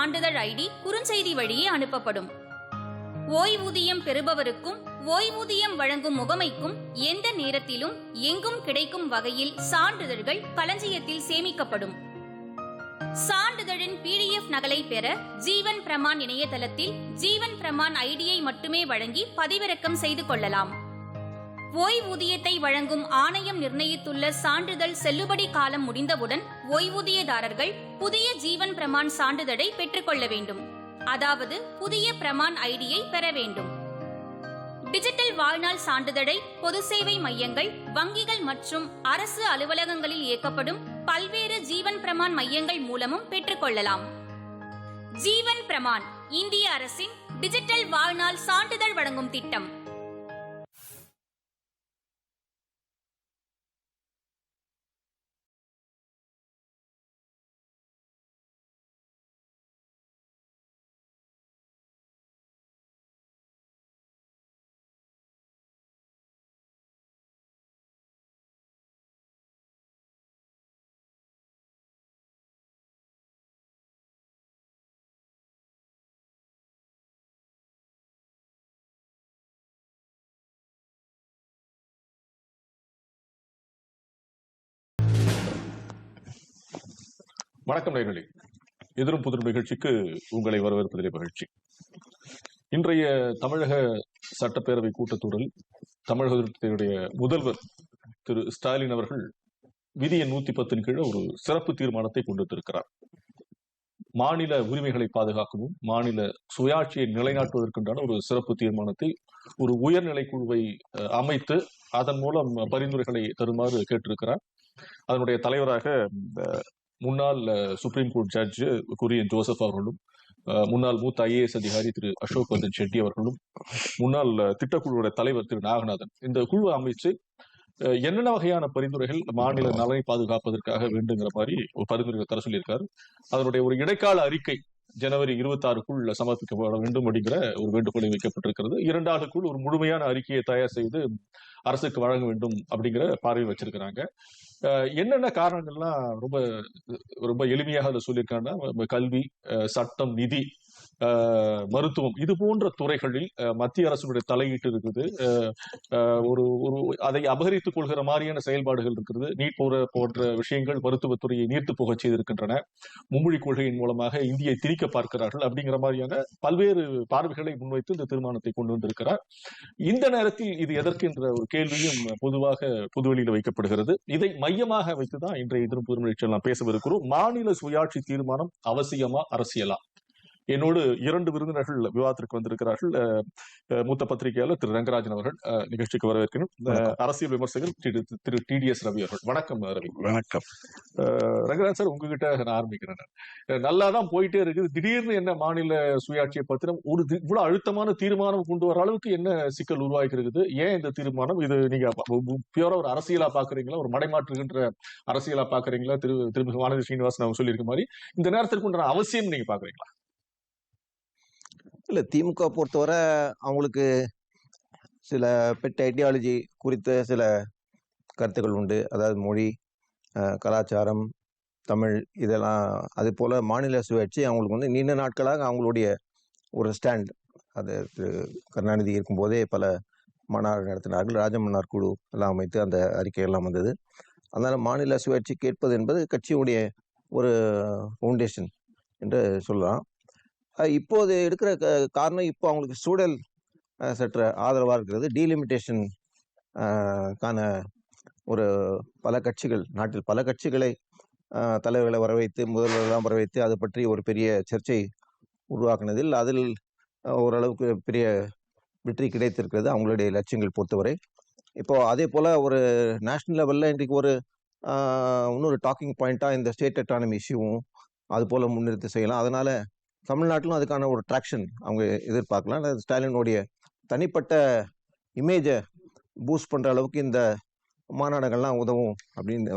சான்றிதழ் ஐடி குறுஞ்செய்தி வழியே அனுப்பப்படும். ஓய்வூதியம் பெறுபவருக்கும் ஓய்வூதியம் வழங்கும் முகமைக்கும் எந்த நேரத்திலும் எங்கும் கிடைக்கும் வகையில் சான்றிதழ்கள் களஞ்சியத்தில் சேமிக்கப்படும். சான்றிதழின் பிடிஎஃப் நகலை பெற ஜீவன் பிரமான் இணையதளத்தில் ஜீவன் பிரமான் ஐடியை மட்டுமே வழங்கி பதிவிறக்கம் செய்து கொள்ளலாம். ஓய்வூதியத்தை வழங்கும் ஆணையம் நிர்ணயித்துள்ள சான்றிதழ் செல்லுபடி காலம் முடிந்தவுடன் ஓய்வூதியதாரர்கள் புதிய ஜீவன் பிரமான் சான்றிதழை பெற்றுக்கொள்ள வேண்டும். அதாவது புதிய பிரமான் ஐடியை பெற வேண்டும். டிஜிட்டல் வாழ்நாள் சான்றிதழை பொது சேவை மையங்கள் வங்கிகள் மற்றும் அரசு அலுவலகங்களில் இயக்கப்படும் பல்வேறு ஜீவன் பிரமான் மையங்கள் மூலமும் பெற்றுக்கொள்ளலாம் ஜீவன் பிரமான் இந்திய அரசின் டிஜிட்டல் வாழ்நாள் சான்றிதழ் வழங்கும் திட்டம். வணக்கம் நேர்களே எதிரும் புதிரும் நிகழ்ச்சிக்கு உங்களை வரவேற்பதிலே மகிழ்ச்சி. இன்றைய தமிழக சட்டப்பேரவை கூட்டத்தொடரில் தமிழகத்தினுடைய முதல்வர் திரு ஸ்டாலின் அவர்கள் விதி எண் நூத்தி பத்தின் கீழே ஒரு சிறப்பு தீர்மானத்தை கொண்டு வந்திருக்கிறார். மாநில உரிமைகளை பாதுகாக்கவும் மாநில சுயாட்சியை நிலைநாட்டுவதற்குண்டான ஒரு சிறப்பு தீர்மானத்தை ஒரு உயர்நிலை குழுவை அமைத்து அதன் மூலம் பரிந்துரைகளை தருமாறு கேட்டிருக்கிறார். அதனுடைய தலைவராக முன்னாள் supreme court judge Kurian Joseph அவர்களும் முன்னாள் மூத்த ஐஏஎஸ் அதிகாரி திரு அசோக் வர்தன் செட்டி அவர்களும் முன்னாள் திட்டக்குழுவோட தலைவர் திரு நாகநாதன். இந்த குழுவை அமைச்சு என்னென்ன வகையான பரிந்துரைகள் மாநில நலனை பாதுகாப்பதற்காக வேண்டுங்கிற மாதிரி ஒரு பரிந்துரைகள் தர சொல்லியிருக்காரு. அதனுடைய ஒரு இடைக்கால அறிக்கை ஜனவரி இருபத்தி ஆறுக்குள் சமர்ப்பிக்கப்பட வேண்டும் அப்படிங்கிற ஒரு வேண்டுகோளை வைக்கப்பட்டிருக்கிறது. இரண்டு ஆண்டுக்குள் ஒரு முழுமையான அறிக்கையை தயார் செய்து அரசுக்கு வழங்க வேண்டும் அப்படிங்கிற பார்வை வச்சிருக்கிறாங்க. என்னென்ன காரணங்கள்லாம் ரொம்ப ரொம்ப எளிமையாக அதை சொல்லியிருக்காங்கன்னா கல்வி அஹ் சட்டம் நிதி மருத்துவம். இது போன்ற துறைகளில் மத்திய அரசுடைய தலையீட்டு இருக்குது. ஒரு ஒரு அதை அபகரித்துக் கொள்கிற மாதிரியான செயல்பாடுகள் இருக்கிறது. நீட் போற போன்ற விஷயங்கள் மருத்துவத்துறையை நீர்த்து போகச் செய்திருக்கின்றன. மும்மொழி கொள்கையின் மூலமாக இந்தியை திரிக்க பார்க்கிறார்கள் அப்படிங்கிற மாதிரியான பல்வேறு பார்வைகளை முன்வைத்து இந்த தீர்மானத்தை கொண்டு வந்திருக்கிறார். இந்த நேரத்தில் இது எதற்கு என்ற ஒரு கேள்வியும் பொதுவாக பொதுவெளியில் வைக்கப்படுகிறது. இதை மையமாக வைத்துதான் இன்றைய எதிரும் புதுமொழிச்சல் நாம் பேசவிருக்கிறோம். மாநில சுயாட்சி தீர்மானம் அவசியமா அரசியலா? என்னோடு இரண்டு விருந்தினர்கள் விவாதத்திற்கு வந்திருக்கிறார்கள். மூத்த பத்திரிகையாளர் திரு ரங்கராஜன் அவர்கள் நிகழ்ச்சிக்கு வரவேற்கணும். அரசியல் விமர்சகர் Thiru T T S Ravi அவர்கள். வணக்கம் ரவி. வணக்கம். அஹ், ரங்கராஜன் சார் உங்ககிட்ட நான் ஆரம்பிக்கிறேன் நான். அஹ், நல்லா தான் போயிட்டே இருக்குது. திடீர்னு என்ன மாநில சுயாட்சியை பத்தின ஒரு இவ்வளவு அழுத்தமான தீர்மானம் கொண்டு வர அளவுக்கு என்ன சிக்கல் உருவாக்கி இருக்குது ஏன் இந்த தீர்மானம்? இது நீங்க பியூரா ஒரு அரசியலா பாக்குறீங்களா? ஒரு மடைமாற்றுகின்ற அரசியலா பாக்குறீங்களா? திரு திருமிகு வானதி ஸ்ரீனிவாசன் அவங்க சொல்லியிருக்க மாதிரி இந்த நேரத்திற்கு உண்டான அவசியம் நீங்க பாக்குறீங்களா? இல்ல திமுக பொறுத்தவரை அவங்களுக்கு சில பெட் ஐடியாலஜி குறித்த சில கருத்துக்கள் உண்டு. அதாவது மொழி கலாச்சாரம் தமிழ் இதெல்லாம் அது போல் மாநில சுயாட்சி அவங்களுக்கு வந்து நீண்ட நாட்களாக அவங்களுடைய ஒரு ஸ்டாண்ட். அது திரு கருணாநிதி இருக்கும்போதே பல மாநாடு நடத்தினார்கள். ராஜமன்னார் குழு எல்லாம் அமைத்து அந்த அறிக்கையெல்லாம் வந்தது. அதனால் மாநில சுயாட்சி கேட்பது என்பது கட்சியுடைய ஒரு ஃபவுண்டேஷன் என்று சொல்லலாம். இப்போது எடுக்கிற க- காரணம் இப்போ அவங்களுக்கு சூழல் சற்று ஆதரவாக இருக்கிறது. டீலிமிட்டேஷன் கான ஒரு பல கட்சிகள் நாட்டில் பல கட்சிகளை தலைவர்களை வரவைத்து முதல்வர்களெல்லாம் வரவைத்து அது பற்றி ஒரு பெரிய சர்ச்சை உருவாக்குனதில் அதில் ஓரளவுக்கு பெரிய வெற்றி கிடைத்திருக்கிறது அவங்களுடைய லட்சியங்கள் பொறுத்தவரை. இப்போ அதே போல் ஒரு நேஷ்னல் லெவலில் இன்றைக்கு ஒரு இன்னொரு டாக்கிங் பாயிண்ட்டாக இந்த ஸ்டேட் அட்டானமி இஷ்யூவும் அது போல் முன்னிறுத்தி செய்யலாம். அதனால் தமிழ்நாட்டிலும் அதுக்கான ஒரு ட்ராக்ஷன் அவங்க எதிர்பார்க்கலாம். ஸ்டாலினுடைய தனிப்பட்ட இமேஜை பூஸ்ட் பண்ணுற அளவுக்கு இந்த மாநாடுகள்லாம் உதவும் அப்படின்னு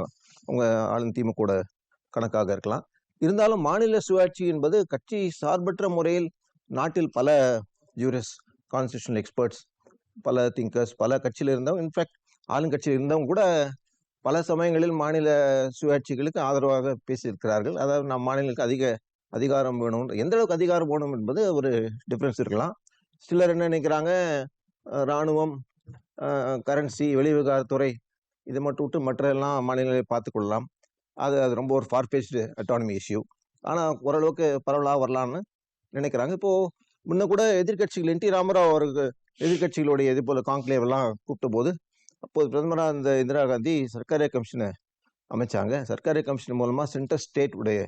அவங்க ஆளும் திமுக கணக்காக இருக்கலாம். இருந்தாலும் மாநில சுயாட்சி என்பது கட்சி சார்பற்ற முறையில் நாட்டில் பல ஜூரிஸ் கான்ஸ்டியூஷனல் எக்ஸ்பர்ட்ஸ் பல திங்கர்ஸ் பல கட்சியில் இருந்தவங்க இன்ஃபேக்ட் ஆளுங்கட்சியில் இருந்தவங்க கூட பல சமயங்களில் மாநில சுயாட்சிகளுக்கு ஆதரவாக பேசியிருக்கிறார்கள். அதாவது நம் மாநிலங்களுக்கு அதிக அதிகாரம் வேணும். எந்த அளவுக்கு அதிகாரம் வேணும் என்பது ஒரு டிஃப்ரென்ஸ் இருக்கலாம். சிலர் என்ன நினைக்கிறாங்க? இராணுவம் ராணுவம் கரன்சி வெளிவிகாரத்துறை இதை மட்டும் விட்டு மற்ற எல்லாம் மாநிலங்களை பார்த்துக்கொள்ளலாம் அது அது ரொம்ப ஒரு ஃபார்பேஸ்டு அட்டானமி இஷ்யூ ஆனால் ஓரளவுக்கு பரவலாக வரலான்னு நினைக்கிறாங்க. இப்போது முன்ன கூட எதிர்கட்சிகள் என் டி ராமராவ் அவருக்கு எதிர்க்கட்சிகளுடைய இது போல் கான்க்ளேவெல்லாம் கூப்பிட்ட போது அப்போது பிரதமராக இந்த இந்திரா காந்தி சர்க்காரிய கமிஷனை அமைச்சாங்க. சர்க்காரிய கமிஷன் மூலமாக சென்ட்ரல் ஸ்டேட் உடைய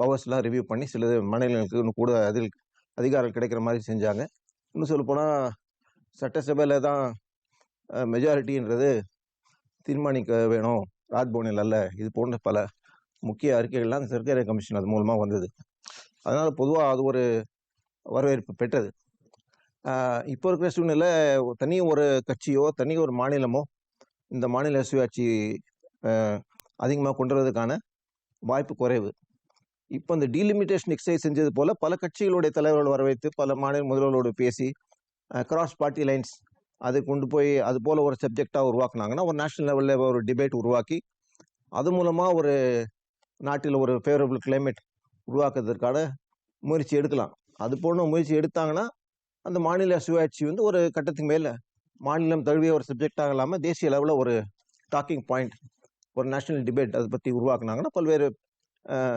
பவர்ஸ்லாம் ரிவ்யூ பண்ணி சில மாநிலங்களுக்கு இன்னும் கூட அதில் அதிகாரம் கிடைக்கிற மாதிரி செஞ்சாங்க. இன்னும் சொல்லப்போனால் சட்டசபையில் தான் மெஜாரிட்டின்றது தீர்மானிக்க வேணும். ராஜ்பவனில் அல்ல. இது போன்ற பல முக்கிய அறிக்கைகள்லாம் அந்த கமிஷன் அது மூலமாக வந்தது. அதனால் பொதுவாக அது ஒரு வரவேற்பு பெற்றது. இப்போ இருக்கிற சூழ்நிலை தனி ஒரு கட்சியோ தனி ஒரு மாநிலமோ இந்த மாநில சுயாட்சி அதிகமாக கொண்டு வரதுக்கான வாய்ப்பு குறைவு. இப்போ இந்த டீலிமிட்டேஷன் எக்ஸசைஸ் செஞ்சது போல் பல கட்சிகளுடைய தலைவர்கள் வரவைத்து பல மாநில முதல்வர்களோடு பேசி கிராஸ் பார்ட்டி லைன்ஸ் அது கொண்டு போய் அது போல் ஒரு சப்ஜெக்டாக உருவாக்குனாங்கன்னா ஒரு நேஷனல் லெவலில் ஒரு டிபேட் உருவாக்கி அது மூலமாக ஒரு நாட்டில் ஒரு ஃபேவரபிள் கிளைமேட் உருவாக்குறதுக்கான முயற்சி எடுக்கலாம். அது போன முயற்சி எடுத்தாங்கன்னா அந்த மாநில சுயாட்சி வந்து ஒரு கட்டத்துக்கு மேலே மாநிலம் தழுவிய ஒரு சப்ஜெக்டாக இல்லாமல் தேசிய லெவலில் ஒரு டாக்கிங் பாயிண்ட் ஒரு நேஷனல் டிபேட் அதை பற்றி உருவாக்குனாங்கன்னா பல்வேறு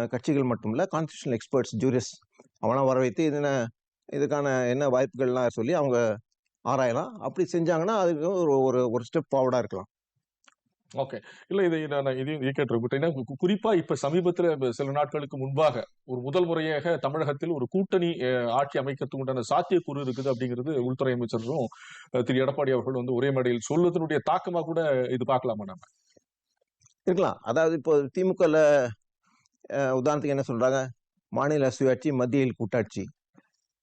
கட்சிகள் மட்டும் இல்லை கான்ஸ்டியூஷனல் எக்ஸ்பர்ட்ஸ் ஜூரிஸ் அவங்களாம் வர வைத்து என்ன இதுக்கான என்ன வாய்ப்புகள்லாம் சொல்லி அவங்க ஆராயலாம். அப்படி செஞ்சாங்கன்னா அதுக்கு ஒரு ஒரு ஒரு ஸ்டெப் ஃபார்வர்டாக இருக்கலாம். ஓகே. இல்ல இதை நான் இதையும் கேட்டிருக்கேன் கு- குறிப்பா இப்ப சமீபத்துல சில நாட்களுக்கு முன்பாக ஒரு முதல் முறையாக தமிழகத்தில் ஒரு கூட்டணி ஆட்சி அமைக்கிறதுக்கு உண்டான சாத்தியக்கூறு இருக்குது அப்படிங்கிறது உள்துறை அமைச்சரும் திரு. எடப்பாடி அவர்கள் வந்து ஒரே மேடையில் சொல்வதனுடைய தாக்கமா கூட இது பார்க்கலாமா நம்ம இருக்கலாம். அதாவது இப்போ திமுகவில் உதாரணத்துக்கு என்ன சொல்றாங்க? மாநில சுயாட்சி மத்தியில் கூட்டாட்சி.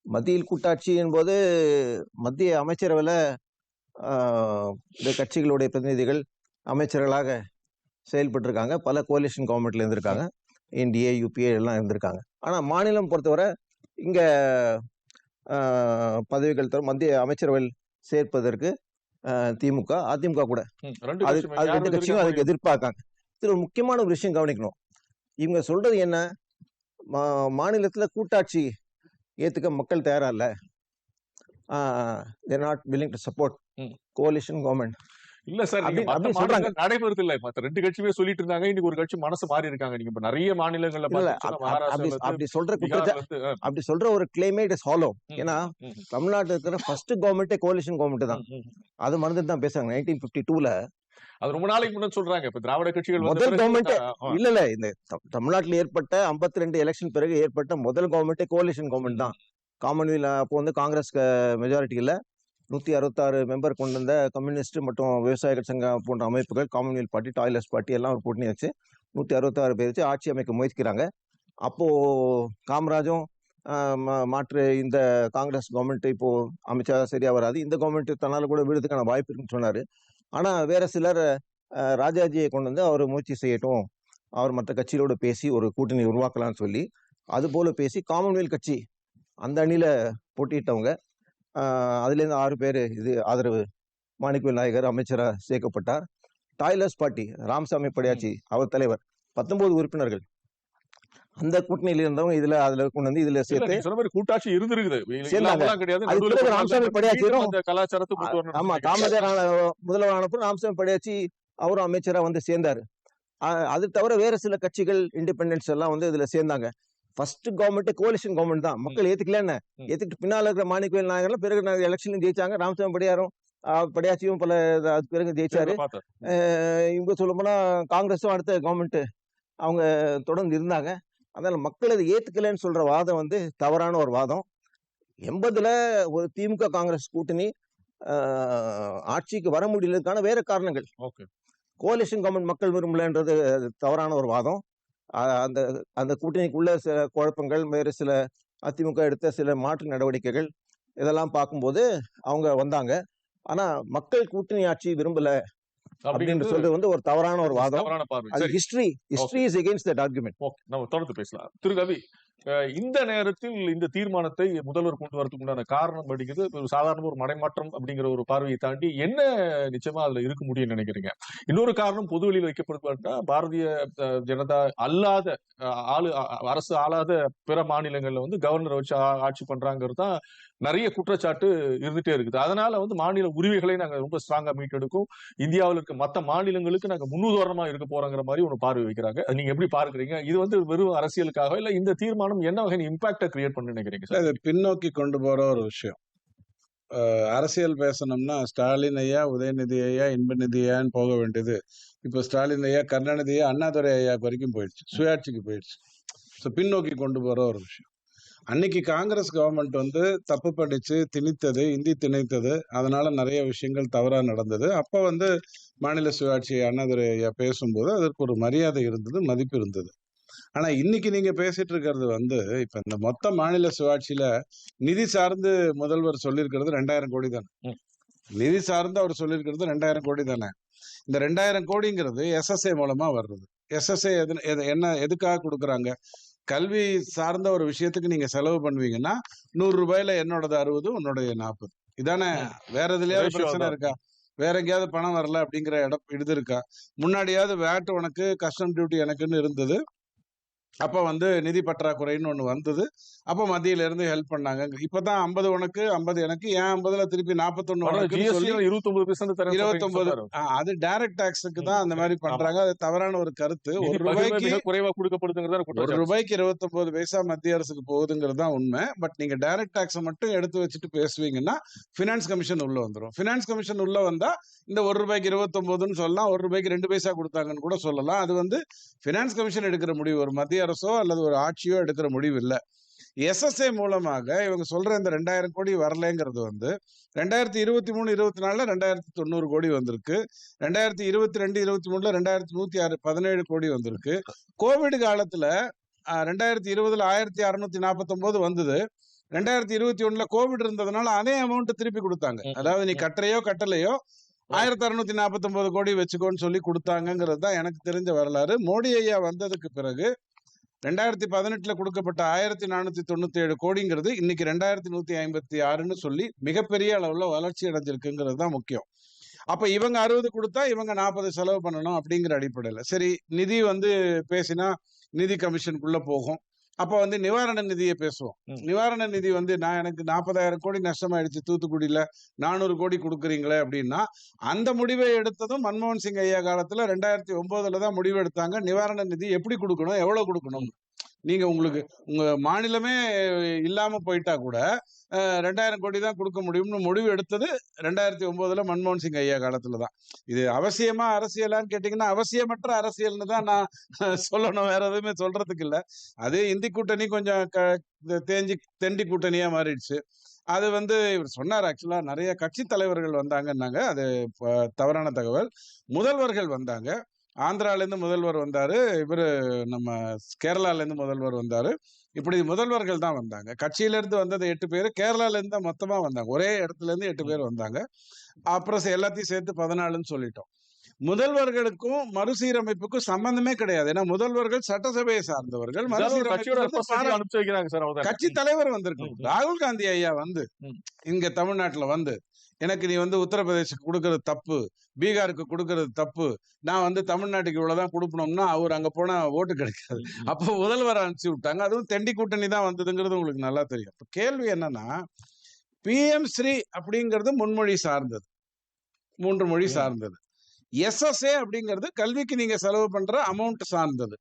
மத்தியில் கூட்டாட்சி என்பது மத்திய அமைச்சரவையில் இந்த கட்சிகளுடைய பிரதிநிதிகள் அமைச்சர்களாக செயல்பட்டிருக்காங்க. பல கோலிஷன் கவர்மெண்ட்ல இருந்திருக்காங்க. என்டிஏ யூபிஏ எல்லாம் இருந்திருக்காங்க. ஆனால் மாநிலம் பொறுத்தவரை இங்கே பதவிகள் தரும் மத்திய அமைச்சரவையில் சேர்ப்பதற்கு திமுக அதிமுக கூட. அது ரெண்டு கட்சியும் அதுக்கு எதிர்பார்க்காங்க. இதுல ஒரு முக்கியமான ஒரு விஷயம் கவனிக்கணும். இவங்க சொல்றது என்ன? மா- மாநிலத்துல கூட்டாட்சி ஏத்துக்க மக்கள் தயாரா இல்ல they're not willing to support. Coalition government இல்ல சார் சொல்றாங்க. நடைபெறுது இல்ல. மத்த ரெண்டு கட்சியுமே சொல்லிட்டு இருந்தாங்க. இன்னைக்கு ஒரு கட்சி மனசு மாறி இருக்காங்க. நீங்க இப்ப நிறைய மாநிலங்கள்ல அப்படி சொல்ற அப்படி சொல்ற ஒரு கிளைமேட் இஸ் ஹாலோ ஏன்னா தமிழ்நாட்டுல இருக்கிற ஃபர்ஸ்ட் கவர்மெண்ட்டே கோலிஷன் கவர்மெண்ட் தான். அது மறந்துட்டு தான் பேசுறாங்க. நைன்டீன் பிப்டி டூல அது ரொம்ப நாளைக்கு முன்னாடி சொல்றாங்க. இப்ப திராவிட கட்சிகள் முதல் அஹ், இல்ல இல்ல. இந்த தமிழ்நாட்டுல ஏற்பட்ட 52 ரெண்டு எலெக்ஷன் பிறகு ஏற்பட்ட முதல் கவர்மெண்ட்டே கோலிஷன் கவர்மெண்ட் தான். காமன்வெல்த் அப்போ வந்து காங்கிரஸ் மெஜாரிட்டி இல்ல. நூத்தி அறுபத்தாறு மெம்பர் கொண்டு வந்த கம்யூனிஸ்ட் மற்றும் விவசாயிகள் சங்கம் போன்ற அமைப்புகள் காமன்வெல்த் பார்ட்டி டாய்லெட்ஸ் பார்ட்டி எல்லாம் ஒரு கூட்டணி வச்சு நூத்தி அறுபத்தாறு பேர் வச்சு ஆட்சி அமைக்க முயற்சிக்கிறாங்க. அப்போ காமராஜும் மாற்று இந்த காங்கிரஸ் கவர்மெண்ட் இப்போ அமைச்சா சரியா வராது. இந்த கவர்மெண்ட் தன்னால கூட விடுறதுக்கான வாய்ப்பு இருக்குன்னு சொன்னாரு. ஆனா வேற சிலர் ராஜாஜியை கொண்டு வந்து அவர் முயற்சி செய்யட்டும். அவர் மற்ற கட்சிகளோட பேசி ஒரு கூட்டணி உருவாக்கலாம்னு சொல்லி அது போல பேசி காமன்வெல்த் கட்சி அந்த அணியில போட்டியிட்டவங்க. அதுலேருந்து ஆறு பேர் இது ஆதரவு மாணிக்கவேல் நாயகர் அமைச்சரா சேர்க்கப்பட்டார். டாய்லர்ஸ் பார்ட்டி ராமசாமி படையாச்சி அவர் தலைவர். பத்தொன்பது உறுப்பினர்கள். அந்த கூட்டணியில இருந்தவங்க இதுல அதுல கொண்டு வந்து இதுல சேர்த்து சொன்ன மாதிரி கூட்டாட்சி இருந்திருக்குது. கிடையாது. ராமசாமி அந்த கலாச்சாரத்தை ஆமா காமராஜர் ஆன- முதல்வர் ஆனப்போ ராமசாமி படையாச்சி அவரும் அமைச்சரா வந்து சேர்ந்தாரு. அது தவிர வேற சில கட்சிகள் இண்டிபெண்டன்ஸ் எல்லாம் வந்து இதுல சேர்ந்தாங்க. ஃபர்ஸ்ட் கவர்மெண்ட் கோலிஷன் கவர்மெண்ட் தான். மக்கள் ஏத்துக்கல என்ன? ம். ஏத்துக்கிட்டு பின்னால இருக்கிற மாணிக்கவேல் நாயகர்லாம் பிறகு எலெக்ஷன்ல ஜெயிச்சாங்க. ராமசாமி படையாரும் படையாச்சியும் பல அதுக்கு பிறகு ஜெயிச்சாரு. இவங்க சொல்ல போனா காங்கிரஸும் அடுத்த கவர்மெண்ட் அவங்க தொடர்ந்து இருந்தாங்க. அதனால மக்கள் அதை ஏத்துக்கலைன்னு சொல்ற வாதம் வந்து தவறான ஒரு வாதம். எண்பதுல ஒரு திமுக காங்கிரஸ் கூட்டணி ஆட்சிக்கு வர முடியலதுக்கான வேற காரணங்கள். ஓகே. கோலிஷன் கவர்மெண்ட் மக்கள் விரும்பலன்றது தவறான ஒரு வாதம். அந்த அந்த கூட்டணிக்குள்ள சில குழப்பங்கள் வேறு சில அதிமுக எடுத்த சில மாற்று நடவடிக்கைகள் இதெல்லாம் பார்க்கும்போது அவங்க வந்தாங்க. ஆனா மக்கள் கூட்டணி ஆட்சி விரும்பல அப்படின்னு சொல்றது வந்து ஒரு தவறான ஒரு வாதம். தவறான பார்வை. History history is against that argument நம்ம தொடர்ந்து பேசலாம். திரு ரவி அஹ் இந்த நேரத்தில் இந்த தீர்மானத்தை முதல்வர் கொண்டு வரதுக்கு உண்டான காரணம் அப்படிங்கிறது ஒரு சாதாரண ஒரு மடைமாற்றம் அப்படிங்கிற ஒரு பார்வையை தாண்டி என்ன நிச்சயமா அதுல இருக்க முடியும்னு நினைக்கிறீங்க? இன்னொரு காரணம் பொது வெளியில் வைக்கப்படுதுன்னா பாரதிய ஜனதா அல்லாத ஆளு அரசு ஆளாத பிற மாநிலங்கள்ல வந்து கவர்னரை வச்சு ஆட்சி பண்றாங்கிறது தான் நிறைய குற்றச்சாட்டு இருந்துட்டே இருக்குது. அதனால வந்து மாநில உரிமைகளை நாங்க ரொம்ப ஸ்ட்ராங்கா மீட்டெடுக்கும். இந்தியாவில் இருக்க மற்ற மாநிலங்களுக்கு நாங்க முன்னுதாரணமா இருக்க போறோங்கிற மாதிரி ஒன்று பார்வை வைக்கிறாங்க. நீங்க எப்படி பார்க்குறீங்க? இது வந்து வெறும் அரசியலுக்காக இல்ல இந்த தீர்மானம் என்ன வகையான இம்பாக்டை கிரியேட் பண்ண நினைக்கிறீங்க சார் இது பின்னோக்கி கொண்டு போற ஒரு விஷயம். அரசியல் பேசணும்னா ஸ்டாலின் ஐயா உதயநிதி ஐயா இன்பநிதி ஐயான்னு போக வேண்டியது. இப்போ ஸ்டாலின் ஐயா கருணாநிதி ஐயா அண்ணாதுரை ஐயா வரைக்கும் போயிடுச்சு. சுயாட்சிக்கு போயிடுச்சு. ஸோ பின்னோக்கி கொண்டு போகிற ஒரு விஷயம். அன்னைக்கு காங்கிரஸ் கவர்மெண்ட் வந்து தப்பு பண்ணிச்சு திணித்தது இந்தி திணித்தது. அதனால நிறைய விஷயங்கள் தவறா நடந்தது. அப்போ வந்து மாநில சுயாட்சி அண்ணாதுரை ஐயா பேசும்போது அதற்கு ஒரு மரியாதை இருந்தது மதிப்பு இருந்தது. ஆனா இன்னைக்கு நீங்க பேசிட்டு இருக்கிறது வந்து இப்ப இந்த மொத்த மாநில சுயாட்சியில நிதி சார்ந்து முதல்வர் சொல்லியிருக்கிறது ரெண்டாயிரம் கோடி தானே. நிதி சார்ந்து அவர் சொல்லியிருக்கிறது ரெண்டாயிரம் கோடி தானே. இந்த ரெண்டாயிரம் கோடிங்கிறது எஸ்எஸ்ஏ மூலமா வர்றது. எஸ்எஸ்ஏ எது- என்ன எதுக்காக கொடுக்குறாங்க? கல்வி சார்ந்த ஒரு விஷயத்துக்கு நீங்க செலவு பண்ணுவீங்கன்னா நூறு ரூபாயில என்னோடது அறுபது உன்னோடைய நாற்பது இதானே? வேற எதுலயாவது பிரச்சனை. இருக்கா? வேற எங்கேயாவது பணம் வரல அப்படிங்கிற இடம் இது இருக்கா? முன்னாடியாவது வேட் உனக்கு கஸ்டம் டியூட்டி எனக்குன்னு இருந்தது. அப்ப வந்து நிதி பற்றாக்குறைன்னு ஒண்ணு வந்தது. அப்ப மத்தியில இருந்து ஹெல்ப் பண்ணாங்க. இப்பதான் ஐம்பது உனக்கு ஐம்பது எனக்கு. ஏன் ஐம்பதுல திருப்பி நாற்பத்தொன்னு தரேன் இருபத்தொன்பது அது டைரக்ட் டாக்ஸுக்கு தான் அந்த மாதிரி பண்றாங்க. அது தவறான ஒரு கருத்து. ஒரு ரூபாய்க்கு மிக குறைவா கொடுக்கப்படுதுங்கிறதா ஒரு ரூபாய்க்கு இருபத்தொன்பது பைசா மத்திய அரசுக்கு போகுதுங்கிறது தான் உண்மை. பட் நீங்க டைரக்ட் டாக்ஸை மட்டும் எடுத்து வச்சுட்டு பேசுவீங்கன்னா ஃபினான்ஸ் கமிஷன் உள்ள வந்துரும். ஃபினான்ஸ் கமிஷன் உள்ள வந்தா இந்த ஒரு ரூபாய்க்கு இருபத்தொன்பதுன்னு சொல்லலாம். ஒரு ரூபாய்க்கு ரெண்டு பைசா கொடுத்தாங்கன்னு கூட சொல்லலாம். அது வந்து ஃபினான்ஸ் கமிஷன் எடுக்கிற முடிவு. ஒரு மத்திய அரசோ அல்லது ஒரு ஆட்சியோ எடுக்கிற முடிவு இல்லை எஸ்எஸ்ஏ மூலமாக இவங்க சொல்ற இந்த ரெண்டாயிரம் கோடி வரலைங்கிறது வந்து ரெண்டாயிரத்தி இருபத்தி மூணு இருபத்தி நாலுல ரெண்டாயிரத்தி தொண்ணூறு கோடி வந்திருக்கு. ரெண்டாயிரத்தி இருபத்தி ரெண்டு இருபத்தி மூணுல ரெண்டாயிரத்தி நூத்தி ஆறு பதினேழு கோடி வந்திருக்கு. கோவிட் காலத்துல ரெண்டாயிரத்தி இருபதுல ஆயிரத்தி அறுநூத்தி நாற்பத்தொன்பது வந்தது. ரெண்டாயிரத்தி இருபத்தி ஒண்ணுல கோவிட் இருந்ததுனால அதே அமௌண்ட் திருப்பி கொடுத்தாங்க. அதாவது நீ கட்டுறையோ கட்டலையோ ஆயிரத்தி அறுநூத்தி நாற்பத்தொன்பது கோடி வச்சுக்கோன்னு சொல்லி கொடுத்தாங்கங்கிறது தான் எனக்கு தெரிஞ்ச வரலாறு. மோடி ஐயா வந்ததுக்கு பிறகு ரெண்டாயிரத்தி பதினெட்டுல கொடுக்கப்பட்ட ஆயிரத்தி நானூத்தி தொண்ணூத்தி ஏழு கோடிங்கிறது இன்னைக்கு ரெண்டாயிரத்தி நூத்தி ஐம்பத்தி ஆறுன்னு சொல்லி மிகப்பெரிய அளவுல வளர்ச்சி அடைஞ்சிருக்குங்கிறது தான் முக்கியம். அப்ப இவங்க அறுபது கொடுத்தா இவங்க நாற்பது செலவு பண்ணணும் அப்படிங்கிற அடிப்படையில. சரி நிதி வந்து பேசினா நிதி கமிஷனுக்குள்ள போகும். அப்ப வந்து நிவாரண நிதியை பேசுவோம். நிவாரண நிதி வந்து நான் எனக்கு நாற்பதாயிரம் கோடி நஷ்டமாயிடுச்சு தூத்துக்குடியில நானூறு கோடி கொடுக்குறீங்களே அப்படின்னா அந்த முடிவை எடுத்ததும் மன்மோகன் சிங் ஐயா காலத்துல ரெண்டாயிரத்தி ஒன்பதுல தான் முடிவு எடுத்தாங்க நிவாரண நிதி எப்படி கொடுக்கணும் எவ்வளவு கொடுக்கணும்? நீங்க உங்களுக்கு உங்க மாநிலமே இல்லாம போயிட்டா கூட ரெண்டாயிரம் கோடி தான் கொடுக்க முடியும்னு முடிவு எடுத்தது ரெண்டாயிரத்தி ஒன்பதுல மன்மோகன் சிங் ஐயா காலத்துல தான். இது அவசியமா அரசியலான்னு கேட்டீங்கன்னா அவசியமற்ற அரசியல்னு தான் நான் சொல்லணும் வேற எதுவுமே சொல்றதுக்கு இல்லை. அதே இந்தி கூட்டணி கொஞ்சம் க- தேஞ்சி தெண்டி கூட்டணியா மாறிடுச்சு. அது வந்து இவர் சொன்னார் ஆக்சுவலா நிறைய கட்சி தலைவர்கள் வந்தாங்கன்னாங்க. அது தவறான தகவல். முதல்வர்கள் வந்தாங்க. ஆந்திரால இருந்து முதல்வர் வந்தாரு. இவரு நம்ம கேரளால இருந்து முதல்வர் வந்தாரு. இப்படி முதல்வர்கள் தான் வந்தாங்க. கட்சியில இருந்து வந்தது எட்டு பேர் கேரளால இருந்து தான் மொத்தமா வந்தாங்க. ஒரே இடத்துல இருந்து எட்டு பேர் வந்தாங்க. அப்புறம் எல்லாத்தையும் சேர்த்து பதினாலுன்னு சொல்லிட்டோம். முதல்வர்களுக்கும் மறுசீரமைப்புக்கும் சம்பந்தமே கிடையாது. ஏன்னா முதல்வர்கள் சட்டசபையை சார்ந்தவர்கள் கட்சி தலைவர் வந்திருக்கணும். ம். ராகுல் காந்தி ஐயா வந்து. இங்க தமிழ்நாட்டுல வந்து எனக்கு நீ வந்து உத்தரப்பிரதேசுக்கு கொடுக்கறது தப்பு பீகாருக்கு கொடுக்கறது தப்பு நான் வந்து தமிழ்நாட்டுக்கு இவ்வளவுதான் கொடுக்கணும்னா அவர் அங்க போனா ஓட்டு கிடைக்காது. அப்போ முதல்வர் அனுப்பிச்சு விட்டாங்க. அதுவும் தெண்டி கூட்டணி தான் வந்ததுங்கிறது உங்களுக்கு நல்லா தெரியும். இப்ப கேள்வி என்னன்னா பிஎம் ஸ்ரீ அப்படிங்கிறது முன்மொழி சார்ந்தது. மூன்று மொழி. சார்ந்தது. எஸ்எஸ்ஏ அப்படிங்கிறது கல்விக்கு நீங்க செலவு பண்ற அமௌண்ட் சார்ந்தது.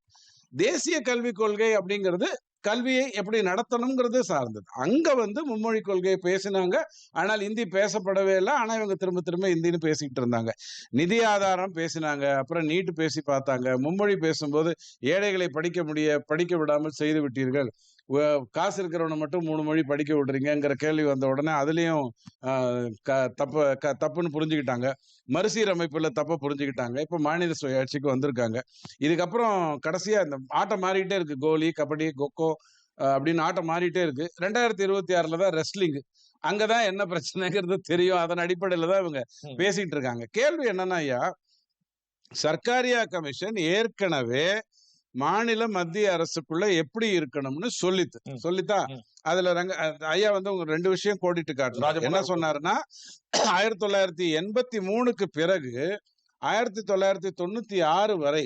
தேசிய கல்விக் கொள்கை அப்படிங்கிறது கல்வியை எப்படி நடத்தணுங்கிறது சார்ந்தது. அங்க வந்து மும்மொழி கொள்கையை பேசினாங்க ஆனால் இந்தி பேசப்படவே இல்லை. ஆனால் இவங்க திரும்ப திரும்ப இந்தின்னு பேசிக்கிட்டு இருந்தாங்க. நிதி ஆதாரம் பேசினாங்க அப்புறம் நீட்டு பேசி பார்த்தாங்க. மும்மொழி பேசும்போது ஏழைகளை படிக்க முடிய படிக்க விடாமல் செய்து விட்டீர்கள். காசு இருக்கிறவனை மட்டும் மூணு மொழி படிக்க விடுறீங்கங்கிற கேள்வி வந்த உடனே அதுலயும் க- தப்பு க- தப்புன்னு புரிஞ்சுக்கிட்டாங்க. மறுசீரமைப்புல தப்ப புரிஞ்சுக்கிட்டாங்க. இப்ப மாநில சுயாட்சிக்கு வந்திருக்காங்க. இதுக்கப்புறம் கடைசியா இந்த ஆட்டம் மாறிட்டே இருக்கு. கோலி கபடி கொக்கோ அப்படின்னு ஆட்டம் மாறிட்டே இருக்கு. ரெண்டாயிரத்தி இருபத்தி ஆறுல தான் ரெஸ்லிங். அங்கதான் என்ன பிரச்சனைங்கிறது தெரியும். அதன் அடிப்படையில தான் இவங்க. பேசிட்டு இருக்காங்க. கேள்வி என்னன்னா ஐயா சர்க்காரியா கமிஷன் ஏற்கனவே மாநில மத்திய அரசுக்குள்ள எப்படி இருக்கணும்னு சொல்லித்து. சொல்லித்தா. அதுல ரங்க ஐயா வந்து உங்க ரெண்டு விஷயம் கோடிட்டு காட்டுறாரு. என்ன சொன்னாருன்னா ஆயிரத்தி தொள்ளாயிரத்தி எண்பத்தி மூணுக்கு பிறகு ஆயிரத்தி தொள்ளாயிரத்தி தொண்ணூத்தி ஆறு வரை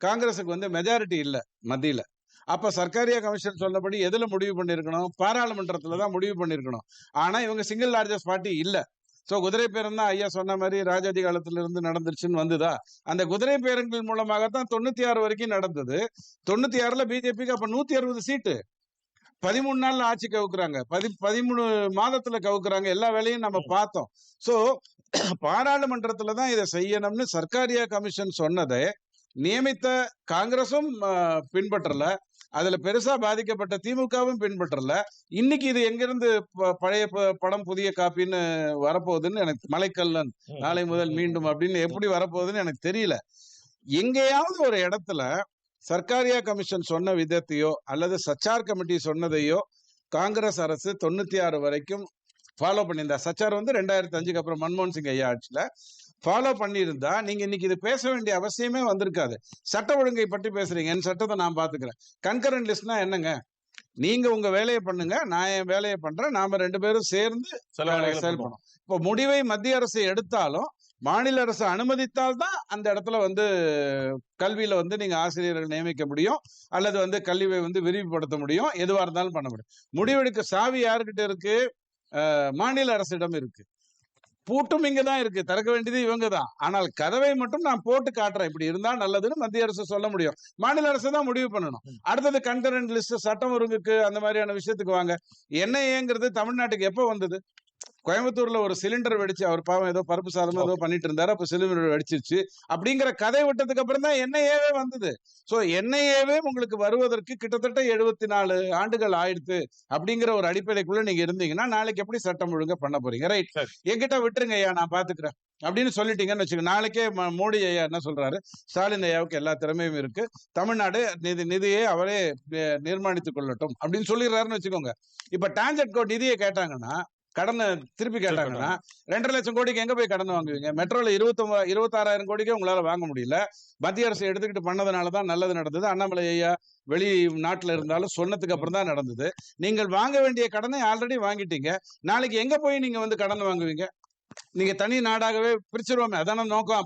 காங்கிரஸுக்கு வந்து மெஜாரிட்டி இல்ல மத்தியில. அப்ப சர்க்காரியா கமிஷன் சொன்னபடி எதுல முடிவு பண்ணிருக்கணும்? பாராளுமன்றத்துல தான் முடிவு பண்ணிருக்கணும். ஆனா இவங்க சிங்கிள் லார்ஜஸ்ட் பார்ட்டி இல்ல. சோ குதிரை பேரம் தான் ஐயா சொன்ன மாதிரி ராஜாஜி காலத்துல இருந்து நடந்துருச்சுன்னு வந்துதா? அந்த குதிரை பேரங்கள் மூலமாகத்தான் தொண்ணூத்தி ஆறு வரைக்கும் நடந்தது. தொண்ணூத்தி ஆறுல பிஜேபிக்கு அப்ப நூத்தி அறுபது சீட்டு. பதிமூணு நாள்ல ஆட்சி கவுக்குறாங்க. பதி பதிமூணு மாதத்துல கவுக்குறாங்க. எல்லா வேலையும் நம்ம பார்த்தோம். சோ பாராளுமன்றத்துல தான் இதை செய்யணும்னு சர்க்காரியா கமிஷன் சொன்னதை நியமித்த காங்கிரசும் ஆஹ், பின்பற்றல. அதுல பெருசா பாதிக்கப்பட்ட திமுகவும் பின்பற்றல. இன்னைக்கு இது எங்கிருந்து பழைய படம் புதிய காப்பின்னு வரப்போகுதுன்னு எனக்கு மலைக்கல்லன் நாளை முதல் மீண்டும் அப்படின்னு எப்படி வரப்போகுதுன்னு எனக்கு தெரியல. எங்கேயாவது ஒரு இடத்துல சர்க்காரியா கமிஷன் சொன்ன விதத்தையோ அல்லது சச்சார் கமிட்டி சொன்னதையோ காங்கிரஸ் அரசு தொண்ணூத்தி ஆறு வரைக்கும் ஃபாலோ பண்ணியிருந்தா. சச்சார் வந்து ரெண்டாயிரத்தி அஞ்சுக்கு அப்புறம் மன்மோகன் சிங் ஐயா ஆட்சியில ஃபாலோ பண்ணியிருந்தா நீங்க இன்னைக்கு இது பேச வேண்டிய அவசியமே வந்திருக்காது. சட்ட ஒழுங்கை பற்றி பேசுறீங்க. என் சட்டத்தை நான் பாத்துக்கிறேன் கன்கரண்ட் லிஸ்ட்னா என்னங்க? நீங்க உங்க வேலையை பண்ணுங்க நான் என் வேலையை பண்றேன் நாம ரெண்டு பேரும் சேர்ந்து. செயல்படும் இப்போ முடிவை மத்திய அரசு எடுத்தாலும் மாநில அரசு அனுமதித்தால் தான் அந்த இடத்துல வந்து கல்வியில வந்து நீங்க ஆசிரியர்கள் நியமிக்க முடியும் அல்லது வந்து கல்வியை வந்து விரிவுபடுத்த முடியும் எதுவா இருந்தாலும் பண்ண முடியும். முடிவெடுக்க சாவி யாருக்கிட்ட இருக்கு? மாநில அரசிடம் இருக்கு. பூட்டும் இங்க தான் இருக்கு. திறக்க வேண்டியது இவங்க தான். ஆனால் கதவை மட்டும் நான் போட்டு காட்டுறேன். இப்படி இருந்தா நல்லதுன்னு மத்திய அரசு சொல்ல முடியும். மாநில அரசு தான் முடிவு பண்ணணும். அடுத்தது கன்கரண்ட் லிஸ்ட் சட்டம் ஒழுங்குக்கு அந்த மாதிரியான விஷயத்துக்கு வாங்க. என்ஐஏங்கிறது தமிழ்நாட்டுக்கு எப்போ வந்தது? கோயம்புத்தூர்ல ஒரு சிலிண்டர் வெடிச்சு அவர் பாவம் ஏதோ பருப்பு சாதம் ஏதோ பண்ணிட்டு இருந்தாரு அப்ப சிலிண்டர் வெடிச்சிருச்சு. அப்படிங்கிற கதை விட்டதுக்கு அப்புறம் தான் என்ஐஏவே வந்தது. சோ என்ஐஏவே உங்களுக்கு வருவதற்கு கிட்டத்தட்ட எழுபத்தி நாலு ஆண்டுகள் ஆயிடுத்து அப்படிங்கிற ஒரு அடிப்படைக்குள்ள நீங்க இருந்தீங்கன்னா நாளைக்கு எப்படி சட்டம் ஒழுங்கா பண்ண போறீங்க? ரைட். என்கிட்ட விட்டுருங்க ஐயா நான் பாத்துக்கிறேன். அப்படின்னு சொல்லிட்டீங்கன்னு வச்சுக்கோங்க. நாளைக்கே மோடி ஐயா என்ன சொல்றாரு? ஸ்டாலின் ஐயாவுக்கு எல்லா திறமையும் இருக்கு. தமிழ்நாடு நிதி நிதியை அவரே நிர்மாணித்துக் கொள்ளட்டும் அப்படின்னு சொல்லிடுறாருன்னு வச்சுக்கோங்க. இப்ப டான்ஜெட்கோ நிதியை கேட்டாங்கன்னா கடனை திருப்பி கேட்டாங்கன்னா ரெண்டரை லட்சம் கோடிக்கு எங்க போய் கடன் வாங்குவீங்க? மெட்ரோல இருபத்தொன்பது இருபத்தாறாயிரம் கோடிக்கே உங்களால வாங்க முடியல. மத்திய அரசு எடுத்துக்கிட்டு பண்ணதுனால தான் நல்லது நடந்தது. அண்ணாமலை ஐயா வெளி நாட்டுல இருந்தாலும் சொன்னதுக்கு அப்புறம் தான் நடந்தது. நீங்கள் வாங்க வேண்டிய கடனை ஆல்ரெடி வாங்கிட்டீங்க. நாளைக்கு எங்க போய் நீங்க வந்து கடன் வாங்குவீங்க? நீங்க தனி நாடாகவே பிரிச்சிருவோமே. அதான நோக்கம்.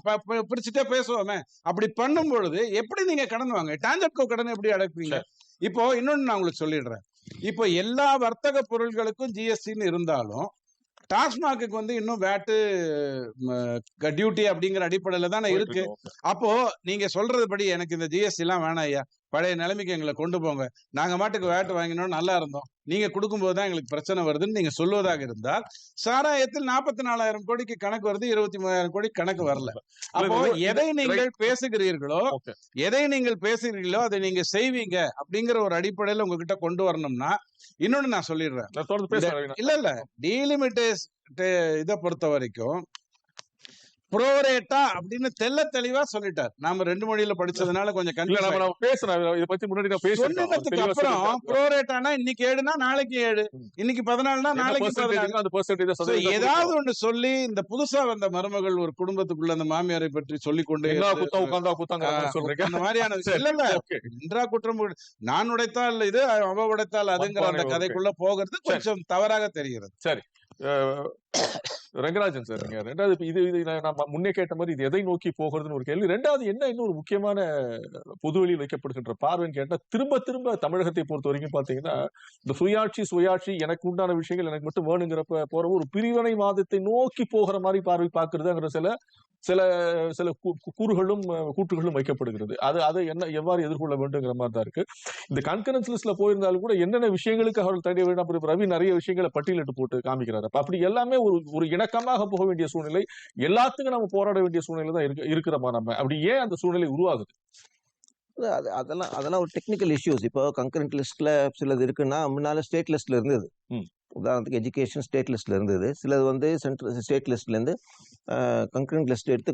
பிரிச்சுட்டே பேசுவோமே. அப்படி பண்ணும் பொழுது எப்படி நீங்க கடன் வாங்க டான்ஜெட்கோ கடன் எப்படி அடைப்பீங்க? இப்போ இன்னொன்னு நான் உங்களுக்கு சொல்லிடுறேன். இப்போ எல்லா வர்த்தக பொருட்களுக்கும் ஜிஎஸ்டின்னு இருந்தாலும் டாஸ்மாக்கு வந்து இன்னும் வேட்டு டியூட்டி அப்படிங்கிற அடிப்படையில தானே இருக்கு. அப்போ நீங்க சொல்றது படி எனக்கு இந்த ஜிஎஸ்டி எல்லாம் வேணாம் ஐயா. பழைய நிலைமைக்கு எங்களை கொண்டு போங்க. நாங்க மாட்டுக்கு வேட்டு வாங்கினோம் நல்லா இருந்தோம். நீங்க கொடுக்கும்போது தான் எங்களுக்கு பிரச்சனை வருதுன்னு நீங்க சொல்வதாக இருந்தால் சாராயத்தில் நாற்பத்தி நாலாயிரம் கோடிக்கு கணக்கு வருது இருபத்தி மூவாயிரம் கோடி கணக்கு வரல. அப்போ எதை நீங்கள் பேசுகிறீர்களோ. எதை நீங்கள் பேசுகிறீர்களோ அதை நீங்க செய்வீங்க அப்படிங்கிற ஒரு அடிப்படையில உங்ககிட்ட கொண்டு வரணும்னா இன்னொன்னு நான் சொல்லிடுறேன். இல்ல இல்ல டீலிமிட்டேஸ் இதை பொறுத்த வரைக்கும் ப்ரோரேட்டா அப்படின்னு தெள்ள தெளிவா சொல்லிட்டார். நாம ரெண்டு மொழியில படிச்சதுனால கொஞ்சம் கன்ஃபியூஸ் பேசுறேன் இதை பத்தி முன்னாடி நான் பேசுறேன் சொன்னதுக்கு அப்புறம் ப்ரோரேட்டானா இன்னைக்கு ஏழுனா நாளைக்கு ஏழு. இன்னைக்கு பதினாலுனா நாளைக்கு பதினாலு. ஏதாவது ஒண்ணு சொல்லி இந்த புதுசா வந்த மருமகள் ஒரு குடும்பத்துக்குள்ள அந்த மாமியாரை பற்றி சொல்லிக் கொண்டு உட்காந்தா குத்தாங்க சொல்றீங்க? அந்த மாதிரியான விஷயம் இல்ல இல்ல. இன்றா குற்றம் நான் உடைத்தால் இது அவ உடைத்தால் அதுங்கிற அந்த. கதைக்குள்ள போகிறது கொஞ்சம் தவறாக தெரிகிறது. அஹ், ரங்கராஜன் சார் நீங்க ரெண்டாவது இது இது நான் முன்னே கேட்ட மாதிரி இது எதை நோக்கி போகிறதுன்னு ஒரு கேள்வி. ரெண்டாவது என்ன இன்னொரு முக்கியமான பொதுவெளியில் வைக்கப்படுகின்ற பார்வைன்னு கேட்டா திரும்ப திரும்ப தமிழகத்தை பொறுத்த வரைக்கும் பாத்தீங்கன்னா இந்த சுயாட்சி சுயாட்சி எனக்கு உண்டான விஷயங்கள் எனக்கு மட்டும் வேணுங்கிறப்ப போற ஒரு பிரிவினை வாதத்தை நோக்கி போகிற மாதிரி பார்வை பார்க்கறதுங்கிற சில சில சில கூறுகளும் கூட்டுகளும் கூற்றுகளும் வைக்கப்படுகிறது. அது அதை என்ன எவ்வாறு எதிர்கொள்ள வேண்டுங்கிற மாதிரி தான் இருக்கு. இந்த கன்கரன்ஸ் லிஸ்ட்ல போயிருந்தாலும் கூட என்னென்ன விஷயங்களுக்கு அவர்கள் தேடிய வேண்டும் அப்படி ரவி நிறைய விஷயங்களை பட்டியலிட்டு போட்டு காமிக்கிறார். அப்ப அப்படி எல்லாமே ஒரு ஒரு இணக்கமாக போக வேண்டிய சூழ்நிலை எல்லாத்துக்கும் நம்ம போராட வேண்டிய சூழ்நிலை தான் இருக்கு மாதிரி நம்ம அப்படி ஏன் அந்த சூழ்நிலை உருவாகுது? அது அது- அதெல்லாம் அதெல்லாம் ஒரு டெக்னிக்கல் இஷ்யூஸ் இப்போ கன்கரண்ட் லிஸ்ட்ல சிலது இருக்குன்னா முன்னால ஸ்டேட் லிஸ்ட்ல இருந்தது. உதாரணத்துக்கு எஜுகேஷன் ஸ்டேட் லிஸ்ட்ல இருந்தது. சிலது வந்து சென்ட்ரல் ஸ்டேட் லிஸ்ட்ல இருந்து கன்கரண்ட் லிஸ்ட் எடுத்து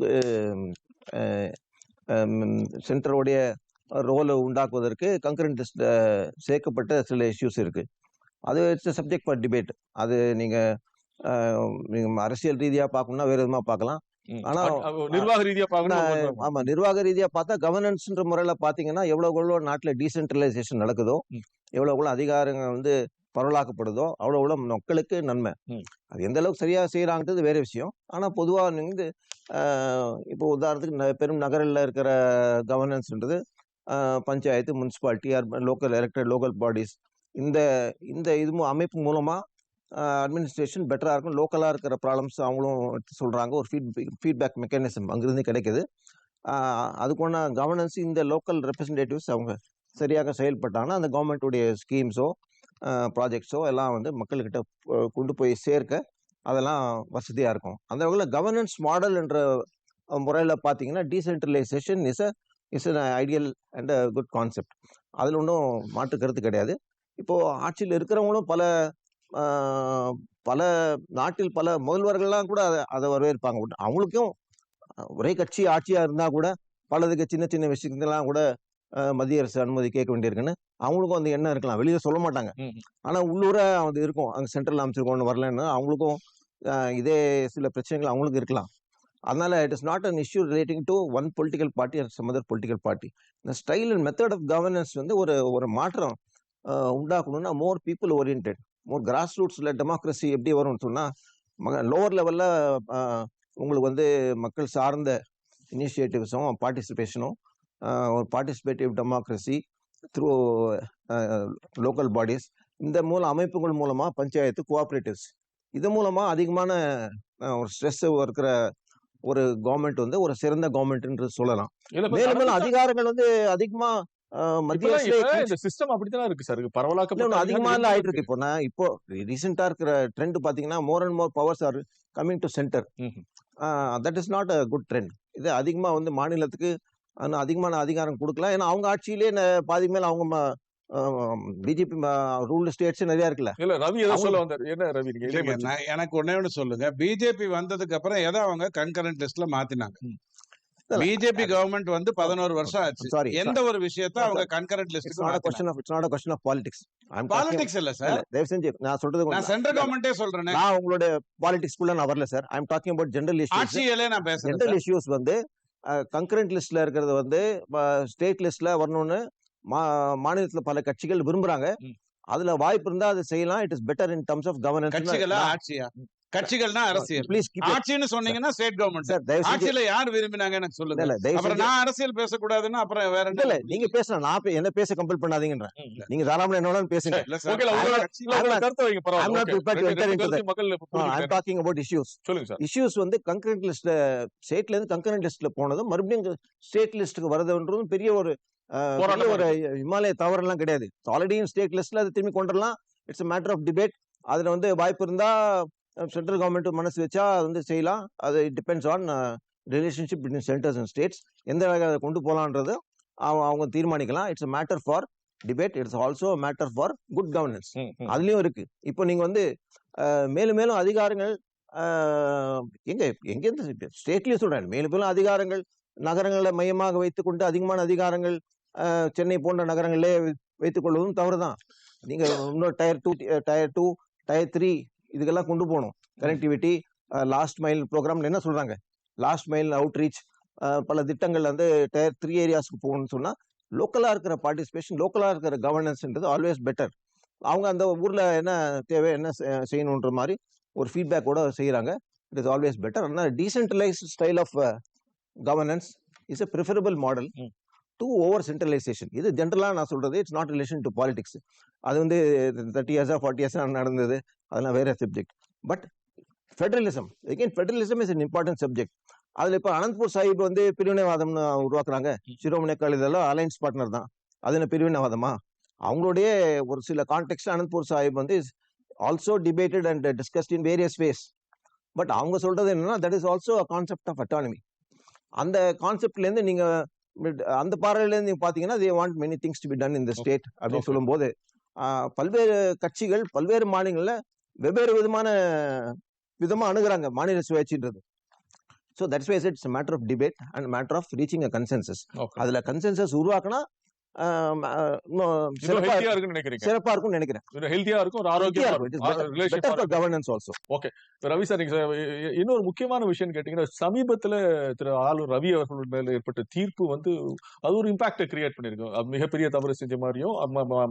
சென்டருடைய ரோலை உண்டாக்குவதற்கு கன்கரண்ட் லிஸ்ட்ல சேர்க்கப்பட்ட சில இஷ்யூஸ் இருக்கு. அது இட்ஸ் சப்ஜெக்ட் ஃபார் டிபேட் அது நீங்க அஹ், நீங்க அரசியல் ரீதியாக பார்க்கணும்னா வேறு விதமாக பார்க்கலாம். ஆனா, நிர்வாக ரீதியா பார்க்கணும் ஆமா நிர்வாக ரீதியா பார்த்தா கவர்னன்ஸ்ன்ற முறையில பாத்தீங்கன்னா எவ்வளவு எவ்வளவு நாட்டுல டீசென்ட்ரலைசேஷன் நடக்குதோ. எவ்வளவு எவ்வளவு அதிகாரங்கள் வந்து பரவலாக்கப்படுதோ அவ்வளவு எவ்வளவு மக்களுக்கு நன்மை. அது எந்த அளவுக்கு சரியா செய்யறாங்கிறது வேற விஷயம் ஆனா பொதுவா வந்து ஆஹ், இப்போ உதாரணத்துக்கு பெரும் நகரில் இருக்கிற கவர்னன்ஸ்ன்றது panchayat municipality local elected local bodies இந்த இந்த இது அமைப்பு மூலமா அட்மினிஸ்ட்ரேஷன் பெட்டராக இருக்கும். லோக்கலாக இருக்கிற ப்ராப்ளம்ஸ் அவங்களும் எடுத்து ஒரு ஃபீட் ஃபீட்பேக் மெக்கானிசம் அங்கேருந்து கிடைக்குது. ஆஹ் அதுக்கான கவர்னன்ஸ் இந்த லோக்கல் ரெப்ரசன்டேட்டிவ்ஸ் அவங்க சரியாக செயல்பட்டாங்கன்னா அந்த கவர்மெண்ட்டுடைய ஸ்கீம்ஸோ ப்ராஜெக்ட்ஸோ எல்லாம் வந்து மக்கள்கிட்ட கொண்டு போய் சேர்க்க அதெல்லாம் வசதியாக இருக்கும். அந்த வகையில் கவர்னன்ஸ் மாடல் என்ற முறையில் பார்த்தீங்கன்னா decentralisation is a is an ideal and a good concept அதில் ஒன்றும் மாற்று கருத்து கிடையாது. இப்போது ஆட்சியில் இருக்கிறவங்களும் பல பல நாட்டில் பல முதல்வர்கள்லாம் கூட அதை அதை வரவேற்பாங்க. அவங்களுக்கும் ஒரே கட்சி ஆட்சியாக இருந்தால் கூட பலதுக்கு சின்ன சின்ன விஷயங்கள்லாம் கூட மத்திய அரசு அனுமதி கேட்க வேண்டியிருக்குன்னு அவங்களுக்கும் அந்த எண்ணம் இருக்கலாம். வெளியே சொல்ல மாட்டாங்க. ம். ஆனா உள்ளூர அது இருக்கும். அங்க சென்ட்ரல் ஒன்று வரலன்னு அவங்களுக்கும் இதே சில பிரச்சனைகள் அவங்களுக்கு இருக்கலாம். அதனால it is not an issue relating to one political party or some other political party இந்த style and method of governance வந்து ஒரு ஒரு மாற்றம் உண்டாக்கணும்னா more people orient more grass ரூட்ஸில் democracy எப்படி வரும்னு சொன்னால் லோவர் லெவலில் உங்களுக்கு வந்து மக்கள் சார்ந்த இனிஷியேட்டிவ்ஸும் பார்ட்டிசிபேஷனும் ஒரு participative democracy through local bodies இந்த மூல அமைப்புகள் மூலமா பஞ்சாயத்து கோஆப்ரேட்டிவ்ஸ் இது மூலமா அதிகமான ஒரு ஸ்ட்ரெஸ் இருக்கிற ஒரு கவர்மெண்ட் வந்து ஒரு சிறந்த கவர்மெண்ட் என்று சொல்லலாம். மேலும் மேலும்? அதிகாரங்கள் வந்து அதிகமா அஹ், மத்திய இந்த சிஸ்டம் அப்படித்தான் இருக்கு சார் இன்னும் அதிகமா இல்ல ஆயிட்டு இருக்கு. இருக்கு. இப்போ நான் இப்போ ரீசெண்டா இருக்கிற ட்ரெண்ட் பாத்தீங்கன்னா more and more powers are coming to centre. That is not a good trend இது அதிகமா வந்து மாநிலத்துக்கு அதிகமான அதிகாரம் கொடுக்கலாம் ஏன்னா அவங்க ஆட்சியிலே பாதி மேல அவங்க பிஜேபி ரூல் ஸ்டேட்ஸ் நிறைய இருக்குல்ல. இல்ல ரவி ஏதோ சொல்ல வந்தாரு. என்ன ரவி எனக்கு ஒண்ணே ஒண்ணு சொல்லுங்க. பிஜேபி வந்ததுக்கு அப்புறம் எதை அவங்க கன்கரண்ட் லிஸ்ட்ல மாத்தினாங்க. பிஜேபி கவர்மெண்ட் வந்து பதினோரு வருஷம் ஆச்சு. சாரி எந்த ஒரு விஷயத்த அவங்க concurrent it's list not question of it's not question of politics politics இல்ல சார் தயவு செஞ்சு நான் சொல்றது நான் சென்ட்ரல் கவர்மெண்டே சொல்றேனே. நான் உங்களோட பாலிடிக்ஸ் குள்ள நான் வரல sir I am talking about general issues ஆட்சியிலே நான் பேசுறேன் ஜெனரல். இஷ்யூஸ் வந்து கன்கரண்ட் லிஸ்ட்ல இருக்கிறது வந்து ஸ்டேட் லிஸ்ட்ல வரணும்னு மாநிலத்துல பல கட்சிகள் விரும்புறாங்க. அதுல வாய்ப்பு இருந்தா அது செய்யலாம். It is better in terms of கட்சிகளா governance கட்சிகள்னா அரசியல். ஆட்சின்னு சொன்னீங்கன்னா ஸ்டேட் கவர்மெண்ட் ஆட்சியில யார் விரும்பினாங்க எனக்கு சொல்லுங்க. அப்புறம் நான் அரசியல் பேசக்கூடாதுன்னா அப்புறம் வேற இல்ல நீங்க பேசலாம் நான் என்ன பேச கம்பல் பண்ணாதீங்கன்றேன் ம். நீங்க தாராளமா என்னோட பேசுங்க. டாக்கிங் அபவுட் இஷ்யூஸ் வந்து கன்கரண்ட் லிஸ்ட்ல ஸ்டேட்ல இருந்து லிஸ்ட்ல போனதும் மறுபடியும் ஸ்டேட் லிஸ்ட்டுக்கு வரதுன்றதும் பெரிய ஒரு ஒரு இமாலய தவறெல்லாம் கிடையாது. ஆல்ரெடி ஸ்டேட் லிஸ்ட்ல அதை திரும்பி கொண்டு வரலாம் இட்ஸ் மேட்டர் ஆஃப் டிபேட் அதுல வந்து வாய்ப்பு இருந்தா சென்ட்ரல் கவர்மெண்ட் மனசு வச்சா அது வந்து செய்யலாம். அது depends on relationship between centres and states எந்த வகையில் அதை கொண்டு போகலான்றது அவங்க அவங்க தீர்மானிக்கலாம். It's matter for debate it's also matter for good governance. அதுலயும் இருக்கு. இப்போ நீங்க வந்து மேலும் மேலும் அதிகாரங்கள் எங்க எங்க ஸ்டேட்லயும் சொல்றேன். மேலும் மேலும் அதிகாரங்கள் நகரங்களை மையமாக வைத்துக்கொண்டு அதிகமான அதிகாரங்கள் சென்னை போன்ற நகரங்களிலே வைத்துக் கொள்வதும் தவறுதான். நீங்க இன்னொரு tier two tier two tier three இதுக்கெல்லாம் கொண்டு போகணும். கனெக்டிவிட்டி லாஸ்ட் மைல் ப்ரோக்ராம்னு என்ன சொல்கிறாங்க லாஸ்ட் மைல் அவுட்ரீச் பல திட்டங்கள் வந்து டயர் த்ரீ ஏரியாஸ்க்கு போகணும்னு சொன்னால் லோக்கலாக இருக்கிற பார்ட்டிசிபேஷன் லோக்கலாக இருக்கிற கவர்னன்ஸ்ன்றது ஆல்வேஸ் பெட்டர் அவங்க அந்த ஊரில் என்ன தேவை என்ன செ- செய்யணுன்ற மாதிரி ஒரு ஃபீட்பேக்கோட செய்கிறாங்க இட் இஸ் ஆல்வேஸ் பெட்டர் ஆனால் decentralised style of governance is a preferable model to over centralisation இது ஜென்ரலாக நான் சொல்றது it's not relation to politics அது வந்து தேர்ட்டி இயர்ஸா ஃபார்ட்டி இயர்ஸா நடந்தது. அதெல்லாம் வேற subject but federalism again federalism is an important subject அதுல இப்போ அனந்த்பூர் சாஹிப் வந்து பிரிவினைவாதம்னு உருவாக்குறாங்க. சிரோமணி அகாலி இதெல்லாம் அலைன்ஸ் பார்ட்னர் தான். அது என்ன பிரிவினைவாதமா? அவங்களுடைய ஒரு சில கான்டெக்ட் அனந்த்பூர் சாஹிப் வந்து also debated and discussed in various ways but அவங்க சொல்றது என்னன்னா that is also a concept of autonomy அந்த கான்செப்ட்ல இருந்து mit- அந்த பார்வையில இருந்து பாத்தீங்கன்னா they want many things to be done இந்த ஸ்டேட் அப்படின்னு Okay. சொல்லும்போது பல்வேறு கட்சிகள் பல்வேறு மாநிலங்கள்ல வெவ்வேறு விதமான விதமா அணுகுறாங்க மாநில சுயாட்சின்றது so that's wise it's matter of debate and matter of reaching a consensus. அதுல கன்சென்சஸ் உருவாக்குனா சிறப்பா நினைக்கிறீங்க. நினைக்கிறேன். இருக்கும் ஒரு ஆரோக்கியமா இருக்கும். Relation governance also Ravi sir நீங்க இன்னொரு முக்கியமான விஷயம் கேட்டீங்கன்னா சமீபத்துல திரு ஆளுநர் ரவி அவர்கள் மேல ஏற்பட்ட தீர்ப்பு வந்து அது ஒரு இம்பாக்டை கிரியேட் பண்ணிருக்கும் மிகப்பெரிய தவறு செஞ்ச மாதிரியும்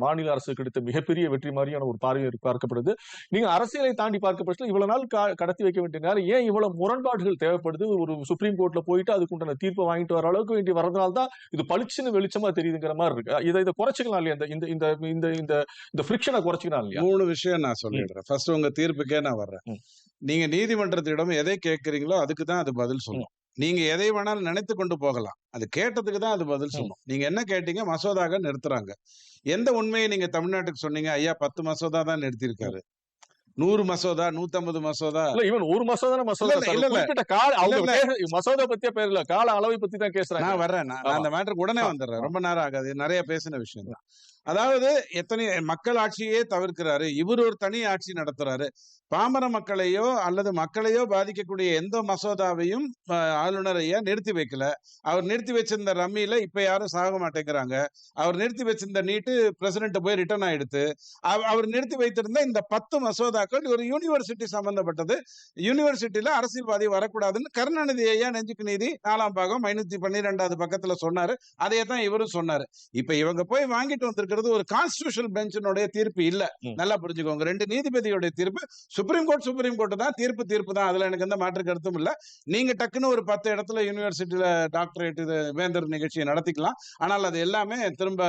மாநில அரசு கிடைத்த மிகப்பெரிய வெற்றி மாதிரியான ஒரு பார்வை பார்க்கப்படுது. நீங்க அரசியலை தாண்டி பார்க்க பட்சத்தில் இவ்வளவு நாள் கடத்தி வைக்க வேண்டிய நேரம் ஏன் இவ்வளவு முரண்பாடுகள் தேவைப்படுது? ஒரு சுப்ரீம் கோர்ட்ல போயிட்டு அதுக்குண்டான தீர்ப்பை வாங்கிட்டு வர அளவுக்கு வேண்டி வரதுனால தான் இது பளிச்சுன்னு வெளிச்சமா தெரியுதுங்கிற மாதிரி இருக்கு. இதை இதை குறைச்சிக்கலாம் இல்லையா? இந்த இந்த இந்த இந்த இந்த ஃபிரிக்ஷனை குறைச்சிக்கலாம் இல்லையா? மூணு விஷயம் நான் சொல்லிடுறேன். ஃபர்ஸ்ட் உங்க தீர்ப்புக்கே நான் வர்றேன். நீங்க நீதிமன்றத்திடம் எதை கேட்கறீங்களோ அதுக்கு தான் அது பதில் சொல்லும். நீங்க எதை வேணாலும் நினைத்து கொண்டு போகலாம். அது கேட்டதுக்கு தான் அது பதில் சொல்லும். நீங்க என்ன கேட்டீங்க? மசோதாக நிறுத்துறாங்க. எந்த உண்மையை நீங்க தமிழ்நாட்டுக்கு சொன்னீங்க? ஐயா பத்து மசோதா தான் நிறுத்தியிருக்காரு. நூறு மசோதா நூத்தம்பது மசோதா. இல்ல இவன் ஒரு மசோதா மசோதா இல்ல. இல்ல, கால அவங்க மசோதா பத்தியே பேர் இல்ல கால அளவை பத்தி தான் கேசுறாங்க நான் வர்றேன் நான் அந்த மேட்டருக்கு உடனே. வந்துடுறேன். ரொம்ப நேரம் ஆகாது. நிறைய பேசின விஷயம் தான் அதாவது எத்தனை மக்கள் ஆட்சியே தவிர்க்கிறாரு. இவர் ஒரு தனி ஆட்சி நடத்துறாரு. பாமர மக்களையோ அல்லது மக்களையோ பாதிக்கக்கூடிய எந்த மசோதாவையும் ஆளுநரைய ஆளுநர் ஐயா நிறுத்தி வைக்கல. அவர் நிறுத்தி வச்சிருந்த ரம்மியில இப்ப யாரும் சாக மாட்டேங்கிறாங்க. அவர் நிறுத்தி வச்சிருந்த நீட்டு பிரசிடென்ட் போய் ரிட்டர்ன் ஆயிடுத்து. அவர் நிறுத்தி வைத்திருந்த இந்த பத்து மசோதாக்கள் ஒரு யூனிவர்சிட்டி சம்பந்தப்பட்டது. யூனிவர்சிட்டியில அரசியல்வாதி வரக்கூடாதுன்னு கருணாநிதி ஐயா நெஞ்சுக்கு நீதி நாலாம் பாகம் ஐநூத்தி பன்னிரெண்டாவது பக்கத்துல சொன்னாரு. அதையே தான் இவரும் சொன்னாரு. இப்ப இவங்க போய் வாங்கிட்டு வந்திருக்கிறது ஒரு கான்ஸ்டிடியூஷனல் பெஞ்சினுடைய தீர்ப்பு இல்ல. நல்லா புரிஞ்சுக்கோங்க. ரெண்டு நீதிபதியோட தீர்ப்பு சுப்ரீம் கோர்ட் சுப்ரீம் கோர்ட் தான் தீர்ப்பு தீர்ப்பு தான். அதுல எனக்கு எந்த மாற்று கருத்தும் இல்ல. நீங்க டக்குன்னு ஒரு பத்து இடத்துல யூனிவர்சிட்டியில டாக்டரேட் இது வேந்தர் நிகழ்ச்சியை நடத்திக்கலாம். ஆனால் அது எல்லாமே திரும்ப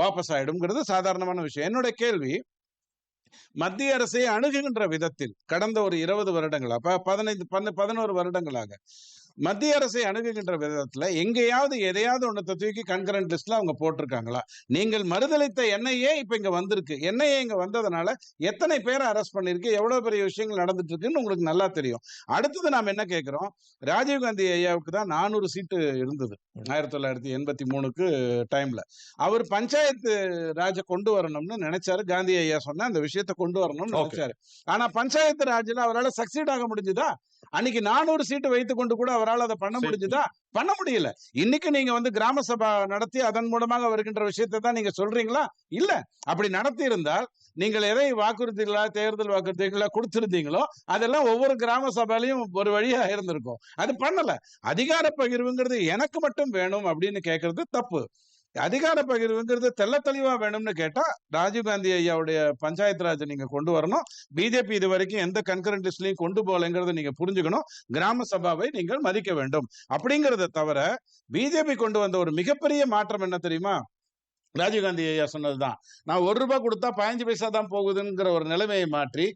வாபஸ் ஆயிடும்ங்கிறது சாதாரணமான விஷயம். என்னோட கேள்வி மத்திய அரசை அணுகுகின்ற விதத்தில் கடந்த ஒரு இருபது வருடங்களா பதினைந்து பதினோரு வருடங்களாக மத்திய அரசை அணுகுகின்ற விதத்துல எங்கேயாவது எதையாவது ஒன்றத்தை தூக்கி கன்கரண்ட் லிஸ்ட்ல அவங்க போட்டிருக்காங்களா? நீங்கள் மறுதளித்த என்ஐஏ இப்ப இங்க வந்திருக்கு. என்ஐஏ இங்க வந்ததுனால எத்தனை பேரை அரெஸ்ட் பண்ணிருக்கு? எவ்வளவு பெரிய விஷயங்கள் நடந்துட்டு இருக்குன்னு உங்களுக்கு நல்லா தெரியும். அடுத்தது நாம் என்ன கேட்கிறோம்? ராஜீவ்காந்தி ஐயாவுக்கு தான் நானூறு சீட்டு இருந்தது. ஆயிரத்தி தொள்ளாயிரத்தி எண்பத்தி மூணுக்கு டைம்ல அவர் பஞ்சாயத்து ராஜ கொண்டு வரணும்னு நினைச்சாரு. காந்தி ஐயா சொன்ன அந்த விஷயத்தை கொண்டு வரணும்னு. நினைச்சாரு. ஆனா பஞ்சாயத்து ராஜ்ல அவரால் சக்சீட் ஆக முடிஞ்சுதா? அன்னைக்கு நானூறு சீட்டு வைத்து கொண்டு கூட அவரால் அதை பண்ண. முடிஞ்சுதா? பண்ண முடியல. இன்னைக்கு நீங்க வந்து கிராம சபா நடத்தி அதன் மூலமாக வருகின்ற விஷயத்தை தான் நீங்க சொல்றீங்களா? இல்ல. அப்படி நடத்தி இருந்தால் நீங்கள் எதை வாக்குறுதிகளா தேர்தல் வாக்குறுதிகளா கொடுத்திருந்தீங்களோ அதெல்லாம் ஒவ்வொரு கிராம சபையிலையும் ஒரு வழியா இருந்திருக்கும். அது பண்ணல. அதிகார பகிர்வுங்கிறது எனக்கு மட்டும் வேணும் அப்படின்னு கேட்கறது தப்பு. அதிகார பகிர்வுங்கிறது தெல்ல தெளிவா வேணும்னு கேட்டா ராஜீவ்காந்தி ஐயாவுடைய பஞ்சாயத்து ராஜ் நீங்க கொண்டு வரணும். பிஜேபி இது வரைக்கும் எந்த கன்கரண்ட் லிஸ்ட்லையும் கொண்டு போகலைங்கிறத நீங்க புரிஞ்சுக்கணும். கிராம சபாவை நீங்கள் மதிக்க வேண்டும். அப்படிங்கிறத தவிர பிஜேபி கொண்டு வந்த ஒரு மிகப்பெரிய மாற்றம் என்ன தெரியுமா? ராஜீவ்காந்தி ஐயா சொன்னதுதான். நான் ஒரு ரூபாய் கொடுத்தா பதினஞ்சு பைசா தான் போகுதுங்கிற ஒரு நிலைமையை மாற்றி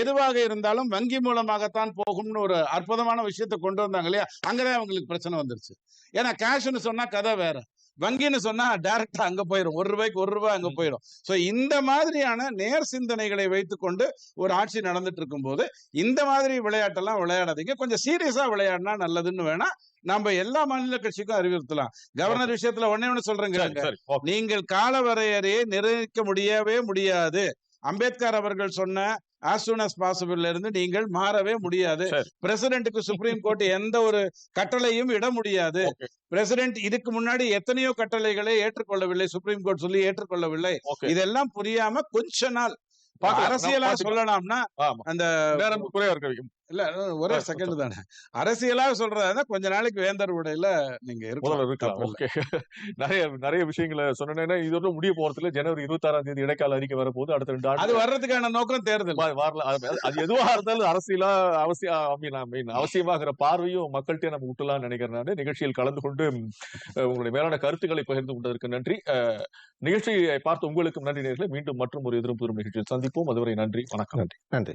எதுவாக இருந்தாலும் வங்கி மூலமாகத்தான் போகும்னு ஒரு அற்புதமான விஷயத்தை கொண்டு வந்தாங்க இல்லையா? அங்கதான் அவங்களுக்கு பிரச்சனை வந்துருச்சு. ஏன்னா கேஷ்னு சொன்னா கதை வேற. வங்கின்னு சொன்னா டைரக்டா அங்க போயிடும் ஒரு ரூபாய்க்கு ஒரு ரூபாய் அங்க போயிடும் சோ இந்த மாதிரியான நேர் சிந்தனைகளை வைத்துக்கொண்டு ஒரு ஆட்சி நடந்துட்டு இருக்கும்போது இந்த மாதிரி விளையாட்டெல்லாம் விளையாடாதீங்க. கொஞ்சம் சீரியஸா விளையாடினா நல்லதுன்னு வேணா நம்ம எல்லா மாநில கட்சிக்கும் அறிவுறுத்தலாம். கவர்னர் விஷயத்துல ஒன்னே ஒண்ணு சொல்றேங்க. நீங்கள் கால வரையறையை நிர்ணயிக்க முடியவே முடியாது. அம்பேத்கர் அவர்கள் சொன்ன as possible இருந்து நீங்கள் மாறவே முடியாது. பிரசிடென்ட்டுக்கு சுப்ரீம் கோர்ட் எந்த ஒரு கட்டளையும் இட முடியாது. பிரசிடென்ட் இதுக்கு முன்னாடி எத்தனையோ கட்டளைகளை ஏற்றுக்கொள்ளவில்லை சுப்ரீம் கோர்ட் சொல்லி ஏற்றுக்கொள்ளவில்லை. இதெல்லாம் புரியாம கொஞ்ச நாள். அரசியலா. சொல்லலாம்னா அந்த நேரம் குறைவா இருக்கு இல்ல ஒரே செகண்ட் தானே. அரசியலா சொல்றதா கொஞ்ச நாளைக்கு வேந்தர் உடையில நீங்க இருக்கலாம். ஓகே. நிறைய நிறைய விஷயங்களை சொன்னேன்னா இதோட முடிய போறதுல ஜனவரி இருபத்தி ஆறாம் தேதி இடைக்கால அறிக்கை வரப்போகுது. அடுத்த ரெண்டு அது வர்றதுக்கான நோக்கம் தேர்தல். வரல. அது எதுவா இருந்தாலும் அரசியலா அவசியம் மீன் அவசியமாகிற பார்வையும் மக்கள்கிட்ட நம்ம விட்டுலாம்னு நினைக்கிறேன் நானு. நிகழ்ச்சியில் கலந்து கொண்டு உங்களுடைய மேலான கருத்துக்களை பகிர்ந்து கொண்டதற்கு நன்றி. நிகழ்ச்சியை பார்த்த உங்களுக்கும் நன்றி நேர்களை மீண்டும் மற்றும் ஒரு எதிரும் புதும் நிகழ்ச்சியில் சந்திப்போம். அதுவரை நன்றி. வணக்கம். நன்றி.